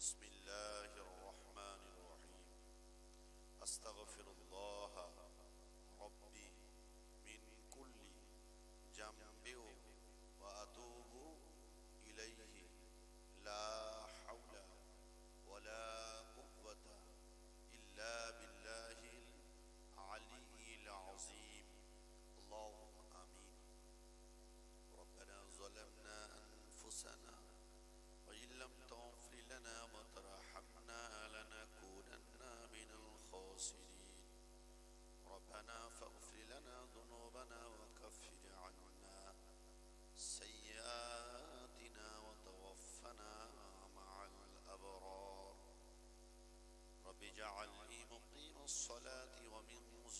this meeting.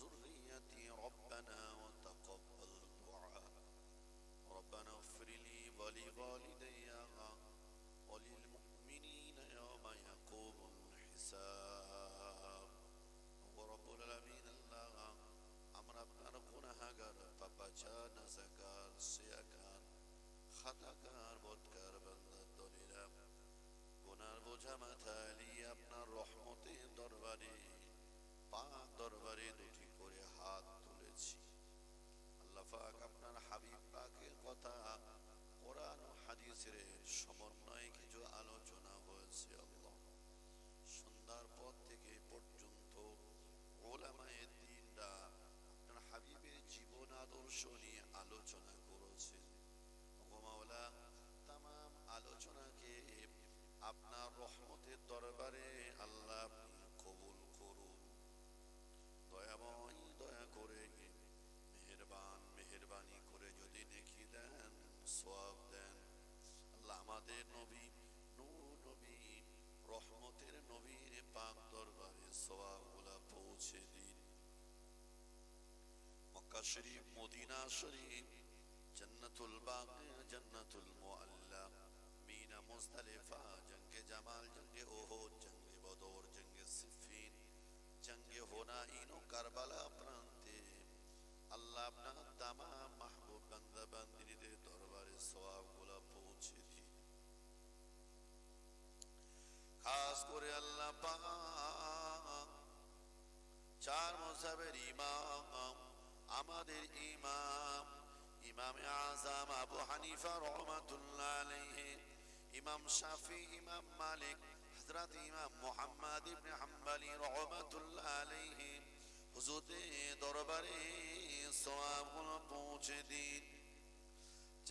ومن ذريتي ربنا وتقبل دعاء ربنا اغفر لي ولوالدي وللمؤمنين يوم يقوم الحساب ورب العالمين الله আমরা আপনার গুনাহাগার পাপাচার নাজাকার সিয়াকার খাতাকার বদকার বান্দার দলিরা গুনার বোঝা মাথায় নিয়ে আপনার রহমতের দরবারে পাক দরবারে দুটি পাক, আপনার হাবিব পাকের কথা কোরআন ও হাদিসের সমন্বয়ে কিছু আলোচনা হয়েছে আল্লাহ। সন্ধ্যার পর থেকে পর্যন্ত ওলামায়ে দিনরা আপনার হাবিবের জীবন আদর্শ নিয়ে আলোচনা করেছেন মাওলা তাম আলোচনাকে আপনার রহমতের দরবারে আল্লাহ কবুল করুন। দয়াময় দয়া করে সওয়াব দেন আল্লাহ আমাদের নবী নূর নবী রহমতের নবীর পাক দরবারে সওয়াবগুলা পৌঁছে দিন মক্কা শরীফ মদিনা শরীফ জন্নতুল বাকি জন্নতুল মুআল্লা মিনা মুজদালিফা জঙ্গে জামাল জঙ্গে ওহদ জঙ্গে বদর জঙ্গে সিফিন জঙ্গে হোনাইন ও কারবালা প্রান্তে আল্লাহ আপনার তামা মাহবুব বান্দা বান্দিনীদের দরবারে সওয়াবগুলা পৌঁছে দিন খাস করে আল্লাহ চার মজাবের ইমাম, আমাদের ইমাম আজম আবু হানিফা রহমাতুল্লাহ ইমাম শাফি, ইমাম মালিক ইমাম মুহাম্মদ ইবনে হাম্বলি রহমাতুল্লাহ আলাইহি হুজুরে দরবারে সওয়াবগুলো পৌঁছে দিন।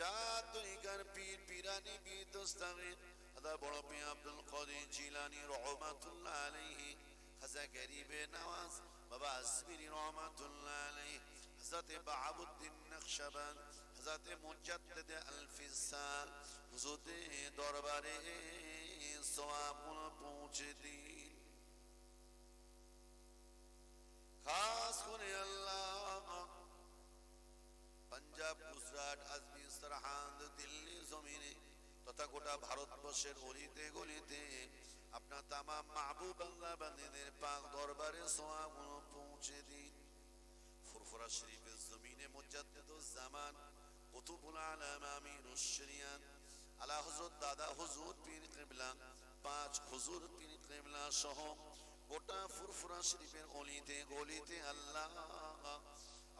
যা তরিকার পীর পিরানি বীর দস্তাবের আদা বড় পীর আব্দুল কাদের জিলানী রহমাতুল্লাহ আলাইহি খাজা গরিবে নওয়াজ বাবা আসমিরি রহমাতুল্লাহ আলাইহি হযরত বাহাবুদ্দিন নকশবন্দ হযরত মুজাদ্দিদ আলফিসাল হুজুরে দরবারে সওয়াবগুলো পৌঁছে দিন। খাস করে আল্লাহ পাঞ্জাব, গুজরাট, আজমির, সরহান্দ, দিল্লি জমিনে তথা গোটা ভারতবর্ষের অলিতে গলিতে আপনার তামাম মাহবুব আল্লাহ বান্দিদের পাক দরবারে সোয়াগুলো পৌঁছে দিন। ফুরফুরা শরীফের জমিনে মুজাদ্দিদুজ জামান, কুতুবুল আলাম আমিনুশ শরিয়াত আলা হযরত দাদা হুজুর, পীর কিবলা, পাঁচ হুজুর, পীর কিবলা সহ গোটা ফুরফুরা শরীফের অলিতে গলিতে আল্লাহ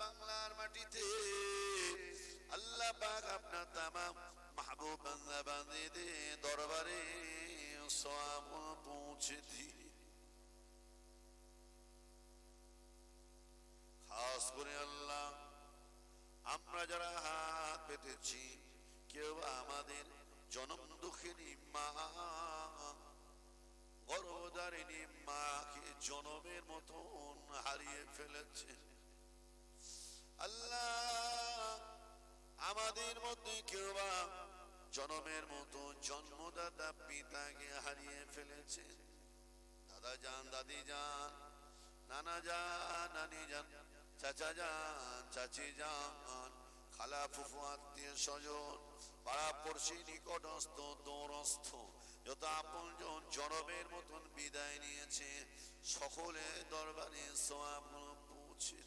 বাংলার মাটিতে। আল্লাহ পাক আপনার তামাম মাহবুব বান্দা বান্দিদের দরবারে পৌঁছে খাস করে আল্লাহ, আমরা যারা হাত পেতেছি, কেউ আমাদের জনম দুঃখেরই মা, গর্ভধারিণী মাকে জনমের মতন হারিয়ে ফেলেছে। আমাদের মধ্যে কেউ বা জনমের মতো জন্মদাতা পিতাকে হারিয়ে ফেলে নিয়েছেন দাদা যান, দাদি যান, নানা যান, নানি যান, চাচা যান, চাচি যান, খালা ফুফু, আত্মীয় স্বজন, পাড়া পড়শি, নিকটস্থ দৌরস্থ যত আপন জন জনবের মতন বিদায় নিয়েছে সকলে দরবারে সোয়াব পৌঁছে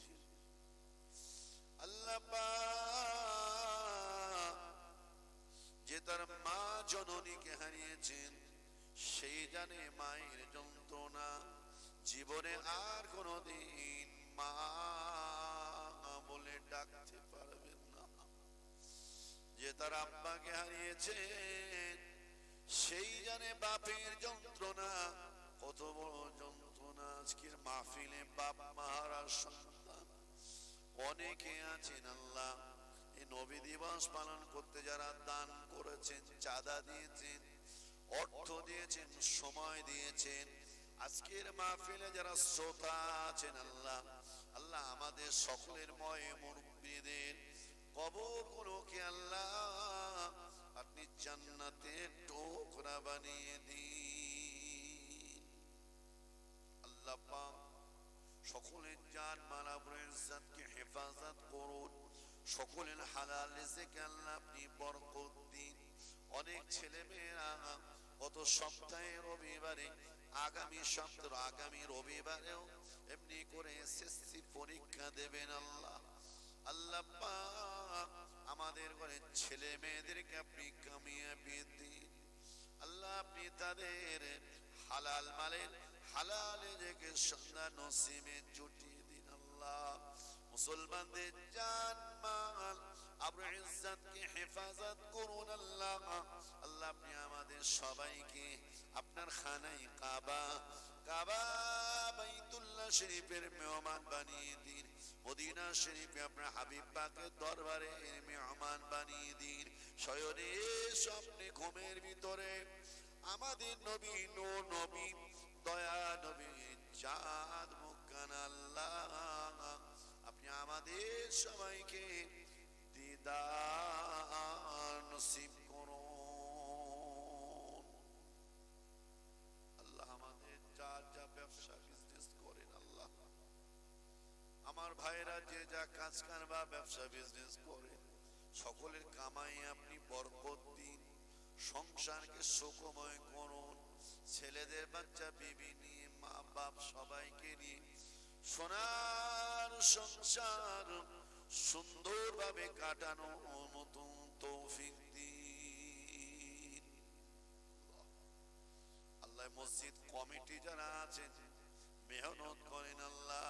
জননীকে হারিয়েছেন সেই জানে মায়ের যন্ত্রণা। জীবনে আর কোনদিন মা বলে ডাকতে পারবেন না। যে তার আব্বাকে হারিয়েছেন, সেই জানে বাপের যন্ত্রণা। কত বড় যন্ত্রণা আজকের মাহফিলে বাপ মাহারা সন্তান। অনেকে আছেন আল্লাহ নবী দিবস পালন করতে যারা দান করেছেন, চাঁদা দিয়েছেন, অর্থ দিয়েছেন, সময় দিয়েছেন, আজকের মাহফিলে যারা শ্রোতা আছেন, আল্লাহ আল্লাহ আমাদের সকলের ময় মুরব্বীদের আল্লাহ আপনি জান্নাতের টোকরা বানিয়ে দিন। আল্লাহ পাক সকলের জান হেফাজত করুন। সকলের হালাল রিজেকে আল্লাহ আপনি বরকত দিন। অনেক ছেলে মেয়েরা গত সপ্তাহে রবিবারে, আগামী সপ্তাহ, আগামী রবিবারেও এমনি করে এসএসসি পরীক্ষা দেবেন আল্লাহ। আল্লাহ পাক আমাদের ঘরে ছেলে মেয়েদেরকে আপনি কামিয়াবি দিন। আল্লাহ আপনি তাদের হালাল মালের, হালাল রেখে সন্ধ্যা নসিমে আল্লাহ মুসলমানদের জান মাল আবু ইজ্জাতকে হেফাজত করুন আল্লাহ। আল্লাহ আপনি আমাদের সবাইকে আপনার খানাই কাবা কাবা বাইতুল্লাহ শরীফের মেহমান বানিয়ে দিন। মদিনা শরীফে আপনার হাবিব পাকের দরবারে মেহমান বানিয়ে দিন। শয়নে স্বপ্নে ঘুমের ভিতরে আমাদের নবী নো নবী দয়া নবী চাঁদ মুখান আল্লাহ। আমাদের সবাইকে দিদার নসিব আল্লাহ আমাদের যার যা ব্যবসা বিজনেস করেন আল্লাহ। আমার ভাইরা যে যা কাজ কারবা ব্যবসা বিজনেস করেন, সকলের কামাই আপনি বরকত দিন। সংসারকে সুখময় করুন। ছেলেদের, বাচ্চা, বিবি নিয়ে মা বাপ সবাইকে নিয়ে সোনার সংসার সুন্দরভাবে কাটানো মতন তৌফিক দিন। আল্লাহ মসজিদ কমিটি যারা আছেন, মেহনত করেন আল্লাহ,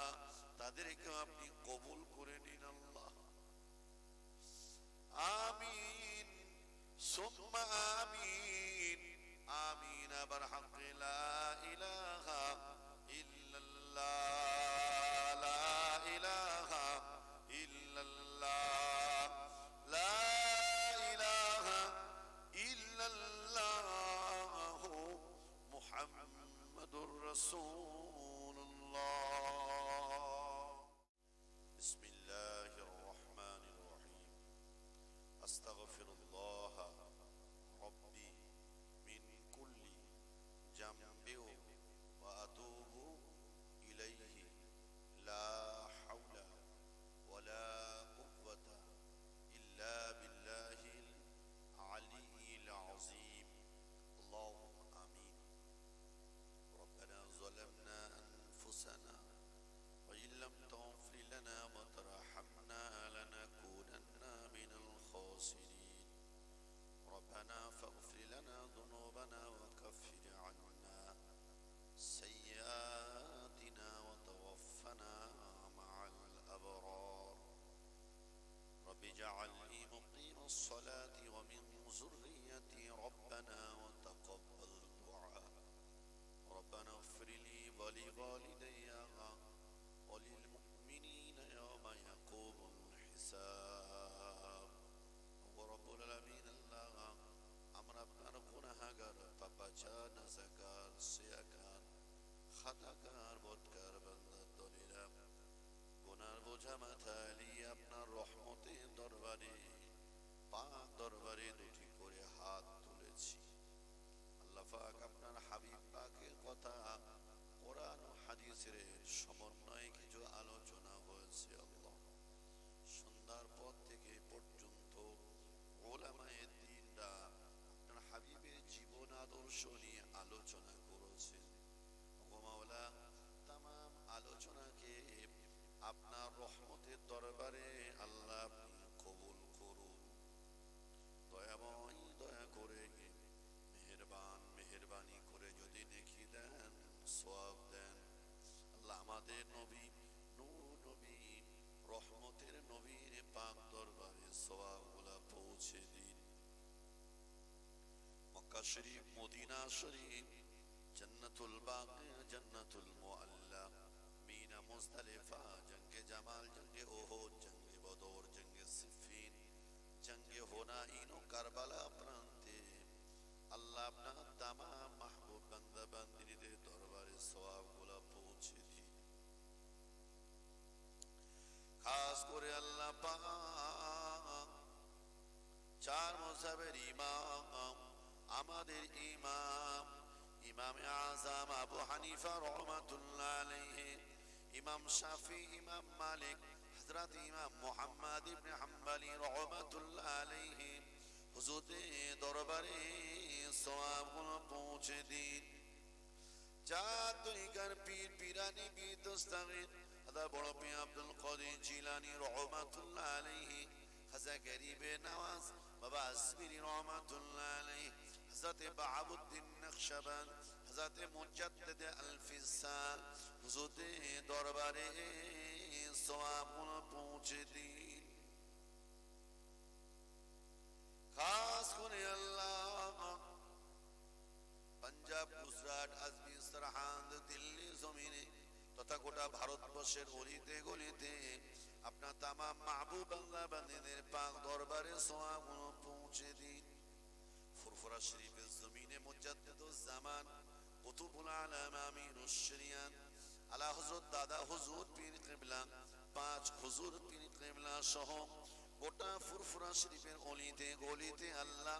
তাদেরকে আপনি কবুল করে নিন আল্লাহ। আমিন, সুম্মা আমিন আমিন আবার محمد رسول الله বদকার বান্দার গুনার বোঝা মাথায় নিয়ে আপনার দরবারে পাক দরবারে দুটি করে হাত তুলেছি। আল্লাহ পাক আপনার হাবিব পাকের হাদিসের সমন্বয়ে কিছু আলোচনা হয়েছে আল্লাহ। সন্ধ্যার পর থেকে পর্যন্ত ওলামায়ে দিনরা আপনার হাবিবের জীবন আদর্শ নিয়ে আলোচনা আপনার রহমতের দরবারে আল্লাহ কবুল করুন। দয়াময় দয়া করে, মেহেরবান, মেহেরবানি করে যদি দেখি দেন, সওয়াব দেন। আল্লাহ আমাদের নবী, নূর নবী, রহমতের নবীর পাক দরবারে সওয়াবগুলা পৌঁছে দিন। মক্কা শরীফ, মদিনা শরীফ, জান্নাতুল বাকি, জান্নাতুল মুআল্লা। মিনা মুজদালিফা জঙ্গে জামাল, জঙ্গে ওহদ জঙ্গে বদর, জঙ্গে সিফিন জঙ্গে হোনাইন ও কারবালা প্রান্তে। আল্লাহ আপনার তামাম মাহবুব বান্দা বান্দিনীদের দরবারে সওয়াবগুলা পৌঁছে দিন। খাস করে আল্লাহ পাক, চার মজাবের ইমাম, আমাদের ইমাম ইমাম আজম আবু হানিফা রহমাতুল্লাহ আলাইহি। ইমাম শাফি, ইমাম মালিক, হযরত ইমাম মুহাম্মদ ইবনে হাম্বলি রহমাতুল্লাহ আলাইহি হুজুরের দরবারে সওয়াবগুলো পৌঁছে দিন। যা তরিকার পীর, পিরানি পীর দস্তাগীর আদা বড় পীর আব্দুল কাদের জিলানী রহমাতুল্লাহ আলাইহি খাজা গরিবে নওয়াজ বাবা আসমিরি রহমাতুল্লাহ আলাইহি, হযরত বাহাবুদ্দিন নকশবন্দ হযরত মুজাদ্দিদ আলফিসান হুজুরের দরবারে সওয়াবগুলো পৌঁছে দিন। খাস করে আল্লাহ। পাঞ্জাব, গুজরাট, আজমির সরহান্দ দিল্লি জমিনে তথা গোটা ভারতবর্ষের অলিতে গলিতে আপনার তামাম মাহবুব আল্লাহ বান্দিদের পাক দরবারে সোয়াগুলো পৌঁছে দিন। ফুরফুরা শরীফের জমিনে মুজাদ্দিদুজ জামান কুতুবুল আলা হযরত দাদা হুজুর পীর পাঁচ হুজুর পীর সহ গোটা ফুরফুরা শরীফের অলিতে গলিতে আল্লাহ,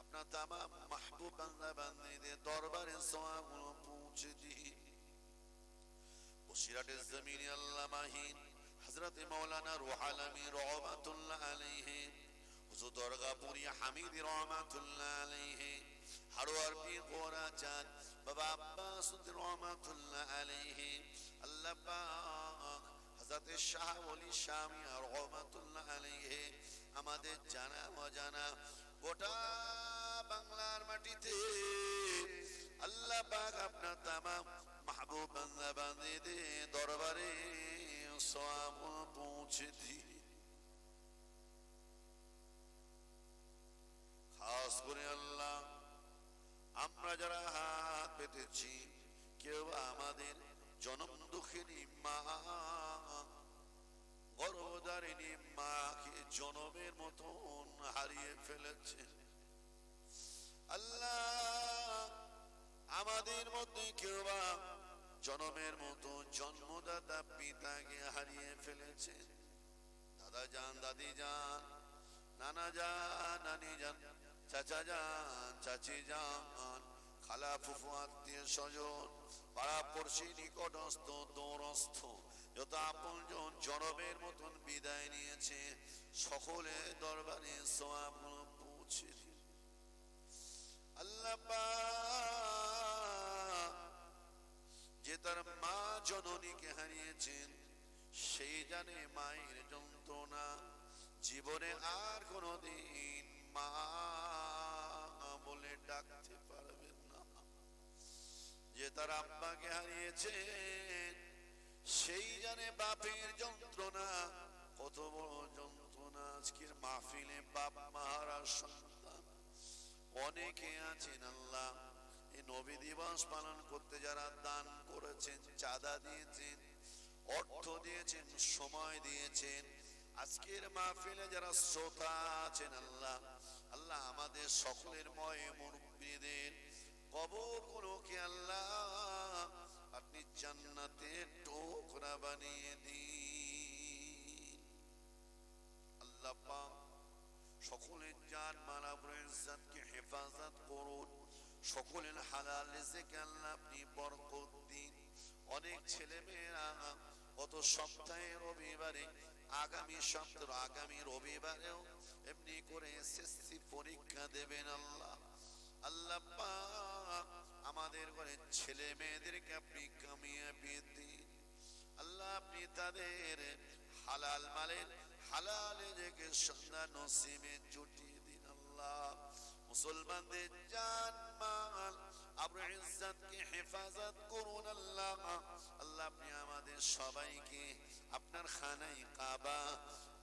আপনার মাহবুব বান্দা বান্দিদের দরবারে সোয়াগুলো পৌঁছে বসিরাটের আল্লাহ মাহিন, হযরত মাওলানা রুহাল আমিন রহমাতুল্লাহ আলাইহি, হুজুর দরগাপুরি হামিদ রহমাতুল্লাহ আলাইহি হারোয়ার পীর গোরা চাঁদ বাবা আব্বাস রহমাতুল্লাহ আলাইহি, আল্লাহ পাক হযরত শাহ ওলি শামী রহমাতুল্লাহ আলাইহি আমাদের জানা অজানা গোটা বাংলার মাটিতে আল্লাহ পাক আপনার তামাম মাহবুব বান্দা বান্দিদের দরবারে সওয়াব পৌঁছে দিন। খাস করে আল্লাহ আমরা যারা হাত পেতেছি কেউ আমাদের জনম দুঃখিনী মা, গর্ভধারিণী মাকে জনমের মতন হারিয়ে ফেলেছে। আল্লাহ, আমাদের মধ্যে কেউ জনমের মতো জন্মদাতা পিতাকে হারিয়ে ফেলেছে। দাদা যান, দাদি যান, নানা যান, নানি যান চাচা যান, চাচি যান। খালা ফুফু আত্মীয় স্বজন, পাড়া পড়শি নিকটস্থ দৌরস্থ যত আপন জন জনমের মতন বিদায় নিয়েছে, সকলে দরবারে সোয়াবগুলো পৌঁছে আল্লাহ যে তার মা জননীকে হারিয়েছেন, সেই জানে মায়ের যন্ত্রণা। জীবনে আর কোনদিন মা বলে ডাকতে পারবেন না। যে তার আব্বাকে হারিয়েছেন সেই জানে বাপের যন্ত্রণা। কত বড় যন্ত্রণা আজকের মাহফিলে বাপ মাহারা সন্তান। অনেকে আছেন আল্লাহ, এই নবী দিবস পালন করতে যারা দান করেছেন, চাঁদা দিয়েছেন, অর্থ দিয়েছেন, সময় দিয়েছেন, আজকের মাহফিলে যারা শ্রোতা আছেন আল্লাহ আল্লাহ আমাদের সকলের ময় মুরব্বীদের কবরগুলোকে আল্লাহ আপনি জান্নাতে টোকরা বানিয়ে দিন। আল্লাহ পাক সকলের জান মালা ইজ্জতকে হেফাজত করুন। সকলের হালাল রিজিকে আল্লাহ আপনি বরকত দিন। অনেক ছেলে মেয়েরা গত সপ্তাহে রবিবারে, আগামী সপ্তাহ, আগামী রবিবারেও এমনি করে এসএসসি পরীক্ষা দেবেন আল্লাহ। আল্লাহ আমাদের ঘরে ছেলে মেয়েদেরকে আপনি কামিয়াবি দিন। আল্লাহ আপনি তাদের হালাল মালের হালালে রেখে সন্ধ্যা নসিবে জুটিয়ে দিন আল্লাহ। মুসলমানদের জান মাল আবু ইজ্জতকে হেফাজত করুন আল্লাহ। আল্লাহ আপনি আমাদের সবাইকে আপনার খানাই কাবা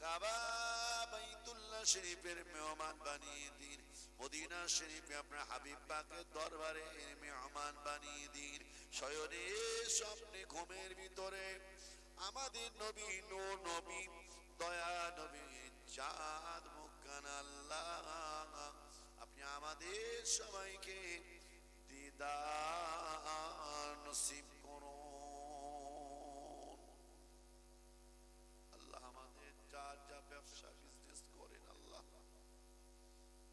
কাবা বাইতুল্লাহ শরীফের মেহমান বানিয়ে দিন। মদিনা শরীফে আপনার হাবিব পাকের দরবারে মেহমান বানিয়ে দিন। শয়নে স্বপ্নে ঘুমের ভিতরে আমাদের নবী নো নবী দয়া, নবী চাঁদ মুখান আল্লাহ। আপনি আমাদের সবাইকে নসিব করুন। আল্লাহ আমাদের যার যা ব্যবসা বিজনেস করেন আল্লাহ।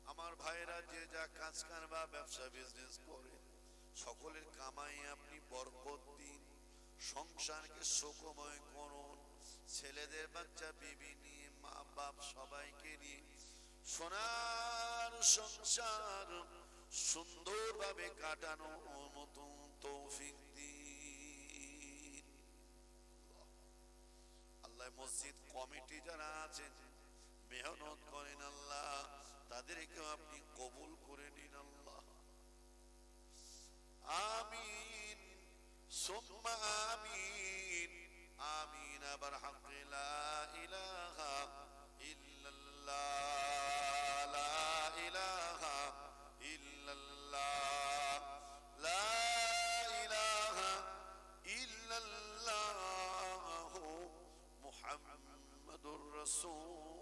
আমার ভাইরা যে যা কাজ কারবার, ব্যবসা বিজনেস করেন, সকলের কামাই আপনি বরকত দিন। সংসারকে সুখময় করুন। ছেলেদের, বাচ্চা, বিবি নিয়ে মা বাপ সবাইকে নিয়ে সোনার সংসার সুন্দরভাবে কাটানো মতন তৌফিক দিন। আল্লাহ মসজিদ কমিটি যারা আছেন, মেহনত করেন আল্লাহ তাদেরকে আপনি কবুল করে নিন আল্লাহ। আমিন, সুম্মা আমিন আমিন আবার হাqqi Resul